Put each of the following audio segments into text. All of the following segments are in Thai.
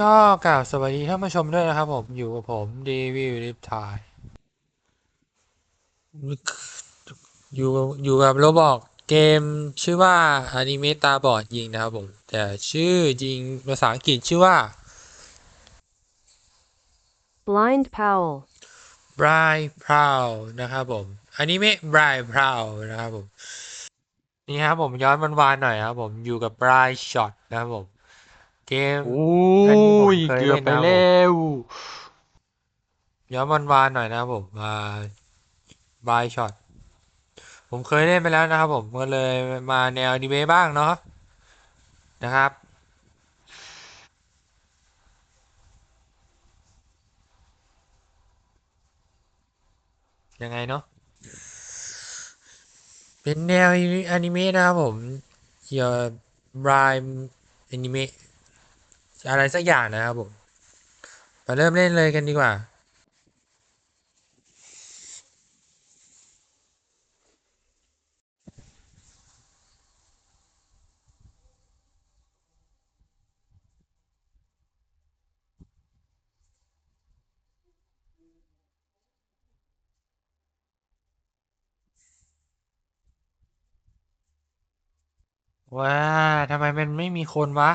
ก็กล่าวสวัสดีท่านผู้ชมด้วยนะครับผมอยู่กับผมดีวิวลิฟทายอยู่อยู่กับโรบอกเกมชื่อว่าอนิเมะตาบอดยิงนะครับผม แต่ชื่อจริงภาษาอังกฤษชื่อว่า Blind Powell. Bright Proud นะครับผมอนิเมะ Bright Proud นะครับผม นี่ครับผมย้อนวันวานๆหน่อยครับผมอยู่กับ Bright Shot นะครับผม เกมโอ้อันนี้ผมยเคยเกือบเล่นไปนะผมแล้วย้อนวันวานๆหน่อยนะครับผมมาบายช็อตผมเคยเล่นไปแล้วนะครับ ผมก็เลยมาแนวอนิเมะบ้างเนาะนะครับยังไงเนาะเป็นแนวอนิเมะนะครับผมเกี่ยวกับบรายอนิเมะ อะไรสักอย่างนะครับผมมาเริ่มเล่นเลยกันดีกว่า ว้าทำไมมันไม่มีคนวะ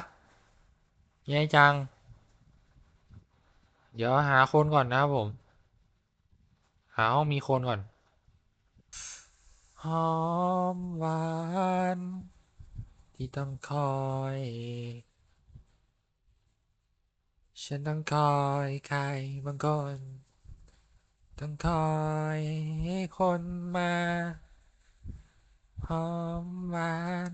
แย่จัง เดี๋ยวหาคนก่อนนะครับผม หาห้องมีคนก่อน หอมหวาน ที่ต้องคอย ฉันต้องคอยใครบางคน ต้องคอยให้คนมา หอมหวาน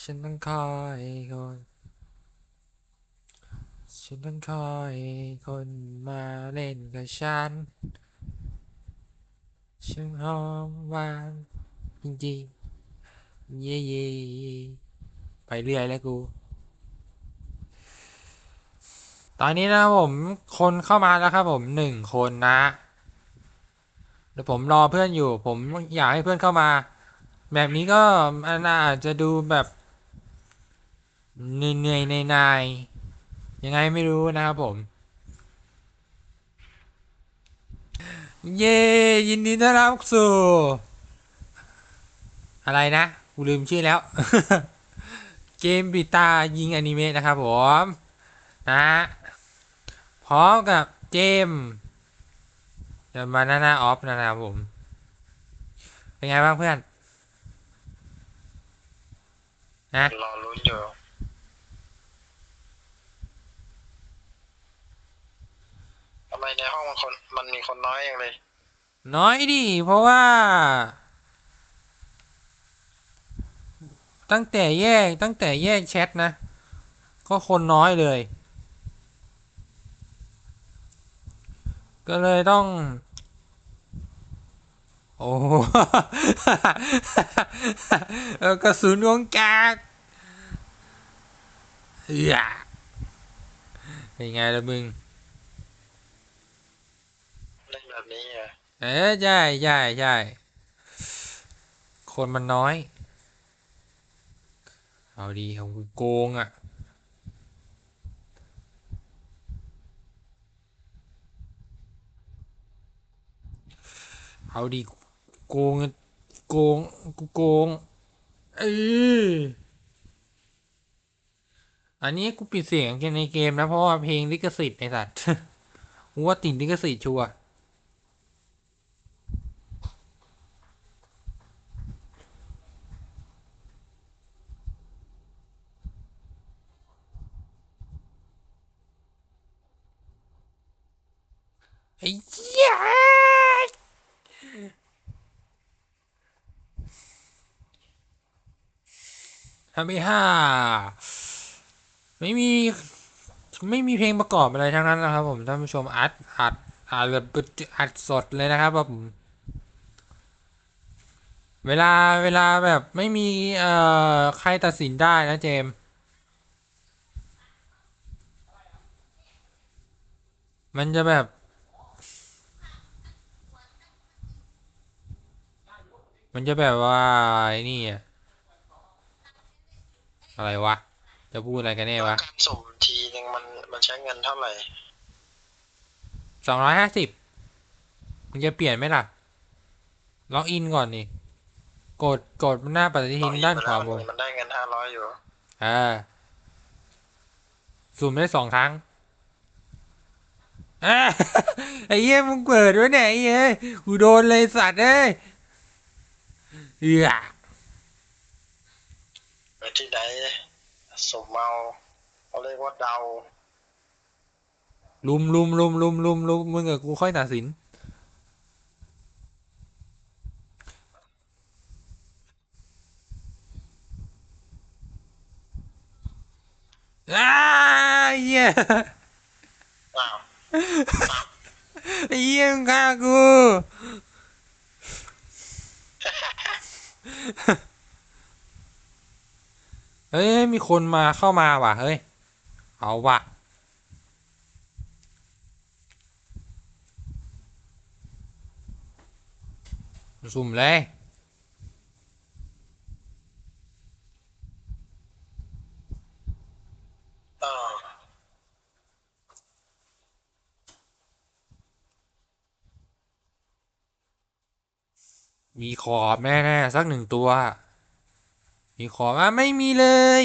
ฉันต้องคอยคน ฉันต้องคอยคนมาเล่นกับฉัน ฉันหอมหวานจริงๆ เย่เย่ไปเรื่อยแล้วกู ตอนนี้นะผมคนเข้ามาแล้วครับผมหนึ่งคนนะเดี๋ยวผมรอเพื่อนอยู่ ผมอยากให้เพื่อนเข้ามา แบบนี้ก็มันอาจจะดูแบบเหนื่อยๆในนายๆยั ยังไงไม่รู้นะครับผม เย้ยินดีต้อนรับสู่อะไรนะกูลืมชื่อแล้ว เกมปิตายิงอนิเมะนะครับผมนะพร้อมกับเจมเดมาหน้าหน้าออฟนะครับผม เป็นไงบ้างเพื่อน นะ รอลุ้นอยู่ทำ ไมในห้องมันคนมันมีคนน้อยอย่างเลย น้อยดิ เพราะว่า ตั้งแต่แยกตั้งแต่แยกแชทนะ ก็คนน้อยเลย ก็เลยต้อง โอ้กระสุนวงกากเอือเป็นไงล่ะมึง เล่ นแบบนี้อะเอ๊ะใช่ใช่ใช่คนมันน้อย เอาดีของกูโกงอะ เอาดีโกงโกงกูโกงเอออันนี้กูปิดเสียงในเกมนะเพราะว่าเพลงลิขสิทธิ์ไอสัตว์ว่าติดลิขสิทธิ์ชัวร์ ไอ้เหี้ยทำไมห้าไม่มี ไม่มีเพลงประกอบอะไรทั้งนั้นนะครับผมท่านผู้ชมอัดอัดอัดแบบอัดสดเลยนะครับผมเวลาเวลาแบบไม่มีเอ่อใครตัดสินได้นะเจม มันจะแบบ มันจะแบบว่าไอ้นี่อะอะไรวะ จะพูดอะไรกันแน่วะ การสุ่มทีมันมันใช้เงินเท่าไหร่สองร้อยห้าสิบมึงจะเปลี่ยนไหมล่ะ ล็อกอินก่อนนี่ กดกดหน้าปฏิทินด้านขวาบนมันได้เงินห้าร้อยอยู่อ่าสุ่มได้สองครั้งอ่าไอ้เหี้ยมึงเปิดไว้เนี่ยไอ้เหี้ยกูโดนเลยสัตว์เอ้ย เอือไปที่ใดสมเมาเขาเรียกว่าเดาลุมลุมลุมลุมลุมลุมมึงกับกูค่อยตัดสินอ้าเหี้ยอ้าวไอ้เหี้ยมึงฆ่ากู เฮ้ย มีคนมาเข้ามาว่ะ เฮ้ย เอาว่ะ สุ่มเลย เออ มีขอบแน่ๆสักหนึ่งตัว มีขอบอะไม่มีเลย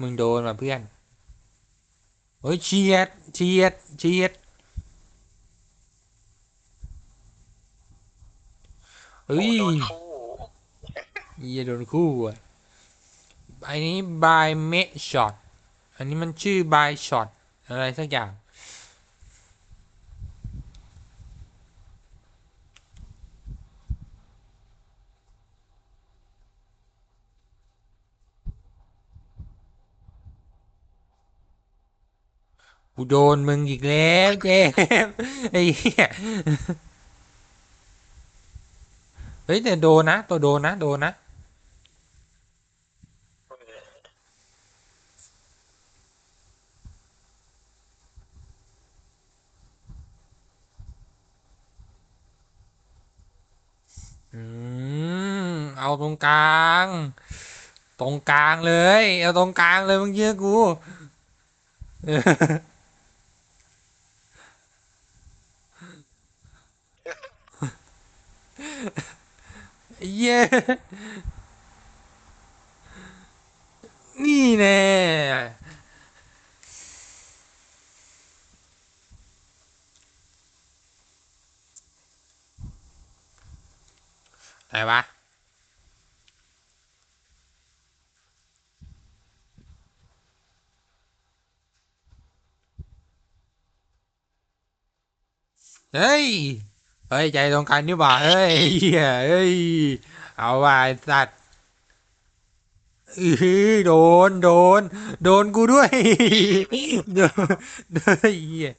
มึงโดนมาเพื่อนเฮ้ยเฉียดเฉียดเฉียดเฮ้ยโดนคู่เหี้ยโดนคู่อะอันนี้ by m a d shot อันนี้มันชื่อ by shot อะไรสักอย่าง กูโดนมึงอีกแล้วเจมส์ไอ้เหี้ยเฮ้ยแต่โดนนะ ตัวโดนนะโดนนะอืมเอาตรงกลาง ตรงกลางเลย เอาตรงกลางเลยมึงเชื่อกู เออเย้นี่แน่ไหนวะ เฮ้ย ใจตรงกันนี่หว่าเฮ้ยเหี้ยเฮ้ย เอาว่ะไอ้สัตว์อือโดน โดน โดนกูด้วย โดนโดนไอ้เหี้ย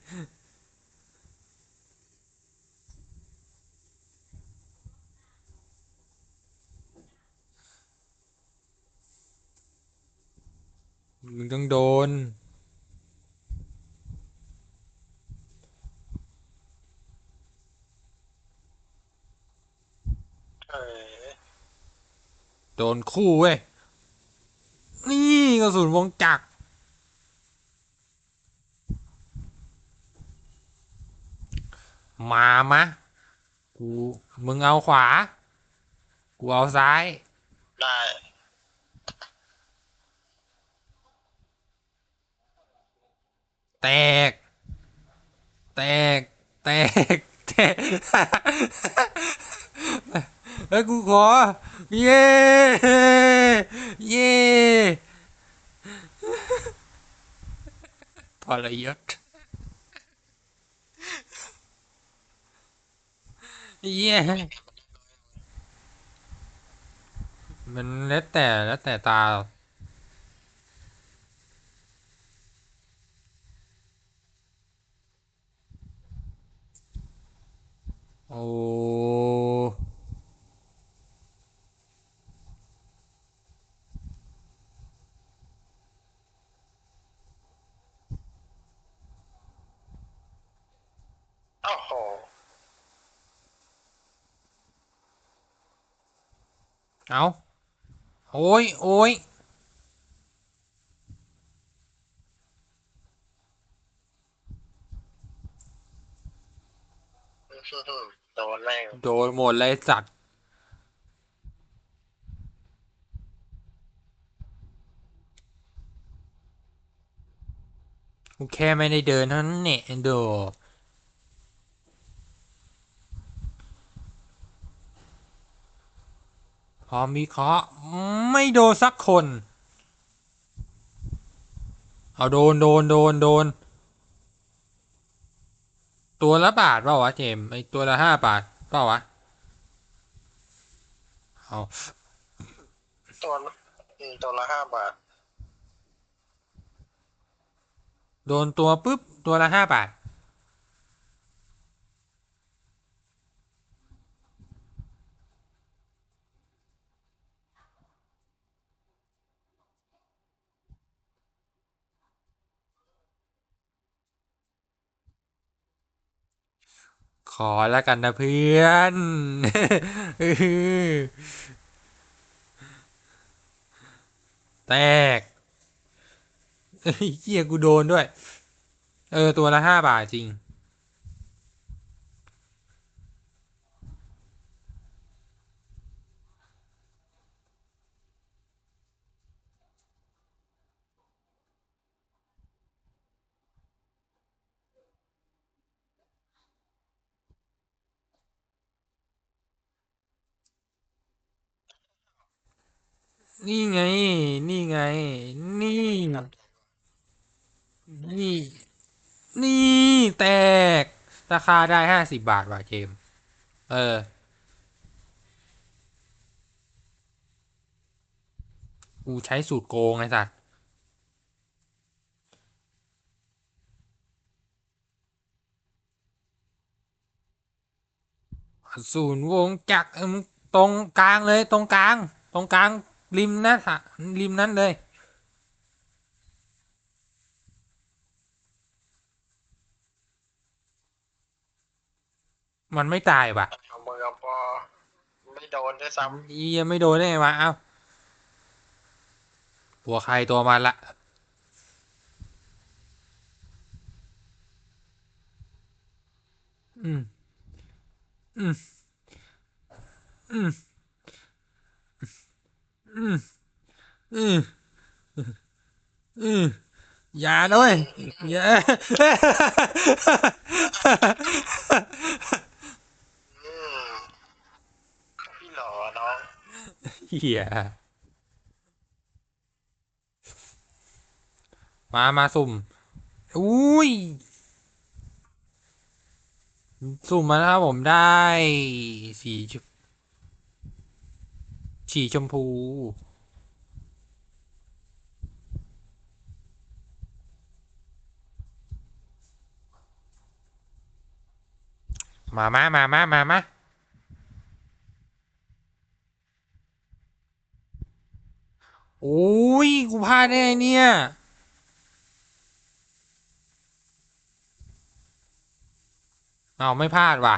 มึงต้องโดน เออ โดนคู่เว้ย นี่กระสุนวงจักรมามะ กู มึงเอาขวา กูเอาซ้าย ได้ แตก แตก แตก แตก เฮ้ยกูขอ เย้เย้ทรยศเย้มันแล้วแต่แล้วแต่ตาโอ้ เอาโอ้ยโอ้ยโดนแม่งโดนหมดเลยสัตว์กูแค่ไม่ได้เดินเท่านั้นเนี่ยโด พร้อมวิเคราะห์ไม่โดนสักคน เอาโดนโดนโดนโดน ตัวละบาทเปล่าวะเจมส์ไอตัวละห้าบาทเปล่าวะเอาตัวละอืมตัวละห้าบาท โดนตัวปุ๊บ ตัวละห้าบาท ขอแล้วกันนะเพื่อนแตกเฮ้ยเฮียกูโดนด้วย เออ ตัวละห้าบาทจริง นี่ไง นี่ไง นี่ นี่ นี่แตก ราคาได้ห้าสิบบาทว่ะเจมเออ กูใช้สูตรโกงไอ้สัสศูนย์วงจักรตรงกลางเลย ตรงกลาง ตรงกลาง ริมนะฮะริมนั้นเลยมันไม่ตายว่ะเอามือเอาพอไม่โดนด้วยซ้อียังไม่โดนได้ไงวะ เอ้าตัวใครตัวมันละ อืม อืม อืม อืมอืมอืมอย่าด้วยอย่าำอืมพี่หล่อน้องเหี้ยมามาสุ่มอุ้ย สุ่มมาแล้วครับผมได้สี ชมสีชมพู มามามามามามาโอ้ย กูพลาดได้ไงเนี่ย เอาวไม่พลาดว่ะ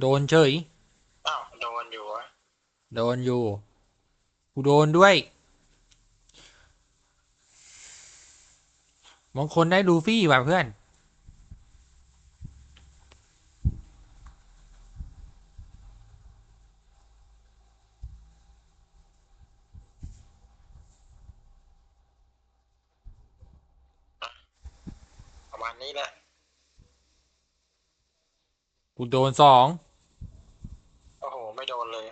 โดนเฉยอ้าวโดนอยู่วะ โดนอยู่ กูโดนด้วย บางคนได้ลูฟี่ว่ะเพื่อนประมาณนี้แหละกูโดนสอง โอ้โหไม่โดนเลย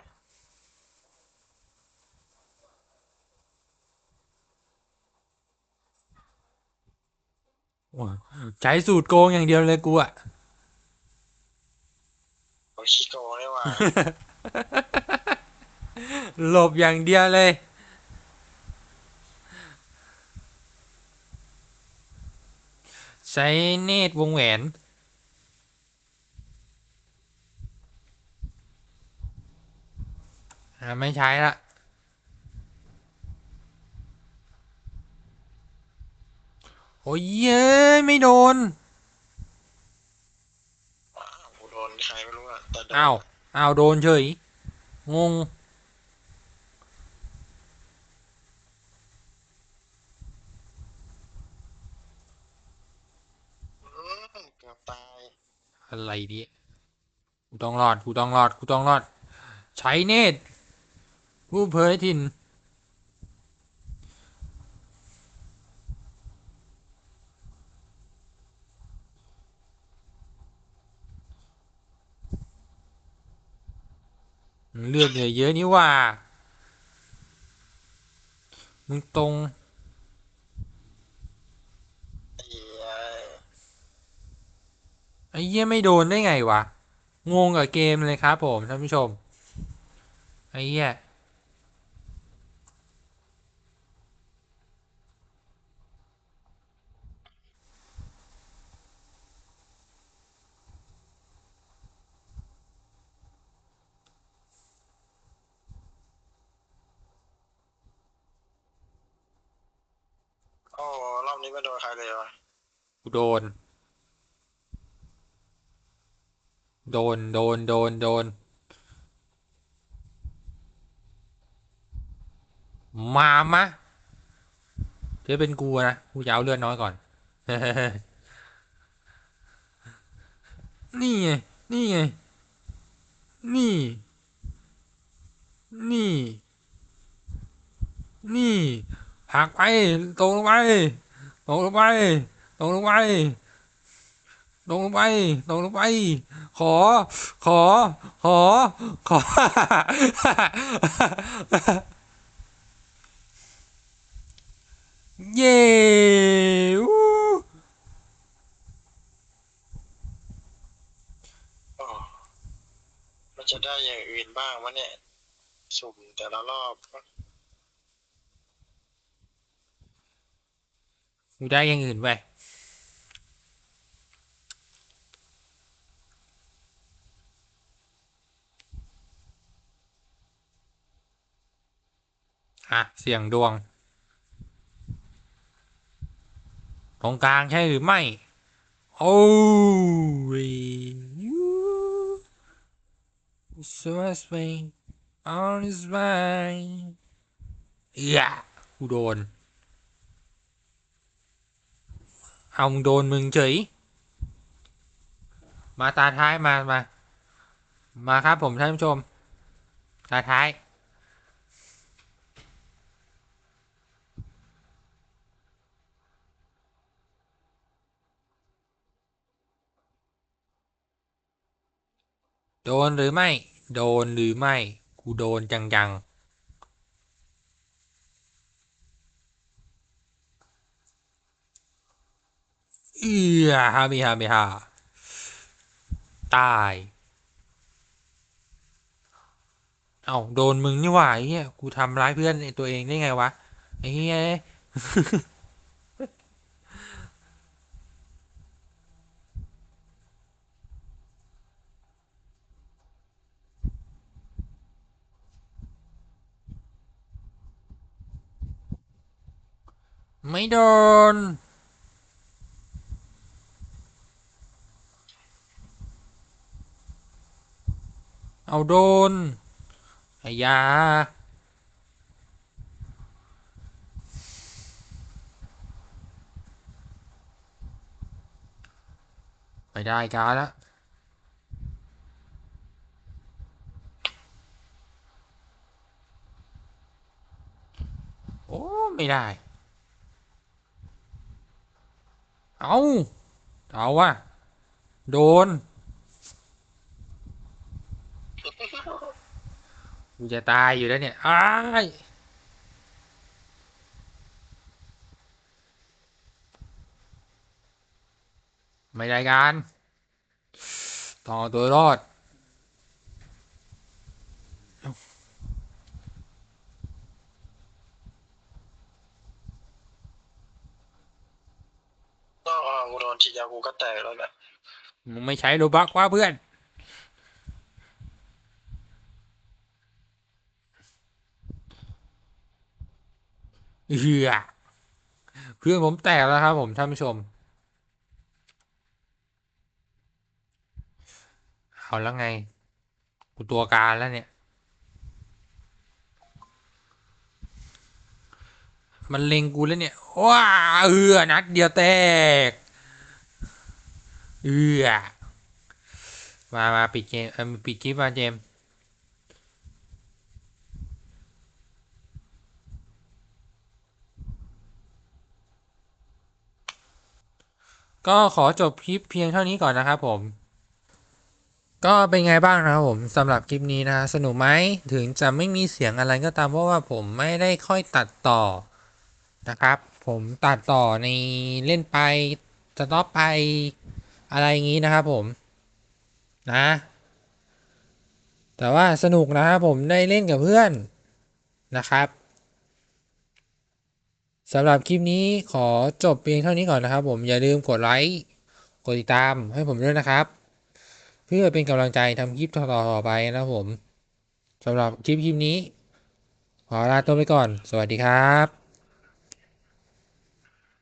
ใช้สูตรโกงอย่างเดียวเลยกูอะโอ้ชิโกงนี่หว่าหลบอย่างเดียวเลยใช้เนตรวงแหวนอ่าไม่ใช้ละ โอ้ยเย้ยไม่โดนกูโดนใครไม่รู้อะแต่โดนอ้าวอ้าวโดนเฉย งง อืมเกือบตายอะไรดิกูต้องรอดกูต้องรอดกูต้องรอด ใช้เนตรผู้เผยถิ่น เลือดเหลือเยอะนี่ว่า มึงตรงไอ้เยไอ้เหี้ยไม่โดนได้ไงวะ งงกับเกมเลยครับผมท่านผู้ชม ไอ้เหี้ย โอบนี้ไม่โดนใครเลยวะกูโดน โดน โดน โดน โดน มามะเดี๋ยวเป็นกูนะ กูจะเอาเลือดน้อยก่อน นี่ไง นี่ไง นี่ นี่ นี่หักไป ตรงไป ตรงลงไปตรงลงไปตรงลงไปตรงลงไป ขอ ขอ ขอ ขอ เย้อู้โอ้มันจะได้อย่างอื่นบ้างวะเนี่ย สุ่มแต่ละรอบ กูได้อยังอื่นไปอะ เสี่ยงดวง ตรงกลางใช่หรือไม่ โอ้ยยู so much pain on his mind เอื้อกูโดน เอามึงโดนมึงเฉย มาตาท้ายมามา มาครับผมท่านผู้ชม ตาท้ายโดนหรือไม่ โดนหรือไม่ กูโดนจังๆ เอือฮามิฮามิฮาตาย เอาโดนมึงนี่หว่าไอ้เหี้ยกูทำร้ายเพื่อนตัวเองได้ไงวะไอ้เหี้ยไม่โดน เอาโดนไอ้ยาไม่ได้การแล้วโอ้ ไม่ได้ เอา เอาว่ะ โดน กูจะตายอยู่แล้วเนี่ยอ้ายไม่ได้การต่องเอาตัวรอด ก็อ่ากูโดนทีเดียวกูก็แตกแล้วแหละมึงไม่ใช้โลบักว่าเพื่อน เฮียเพื่อนผมแตกแล้วครับผมท่านผู้ชม เอาแล้วไง กูตัวการแล้วเนี่ย มันเล็งกูแล้วเนี่ย ว้าเอือนัดเดียวแตก เอือมา มา ปิดเกมเออปิดคลิปมาเจม ก็ขอจบคลิปเพียงเท่านี้ก่อนนะครับผม ก็เป็นไงบ้างนะครับผมสำหรับคลิปนี้นะสนุกไหมถึงจะไม่มีเสียงอะไรก็ตามเพราะว่าผมไม่ได้ค่อยตัดต่อนะครับ ผมตัดต่อในเล่นไปสต็อปไปอะไรอย่างนี้นะครับผมนะ แต่ว่าสนุกนะครับผมได้เล่นกับเพื่อนนะครับ สำหรับคลิปนี้ขอจบเพียงเท่านี้ก่อนนะครับ ผมอย่าลืมกดไลค์กดติดตามให้ผมด้วยนะครับ เพื่อเป็นกำลังใจทำคลิปต่อๆไปนะครับผมสำหรับคลิปคลิปนี้ ขอลาตัวไปก่อน สวัสดีครับ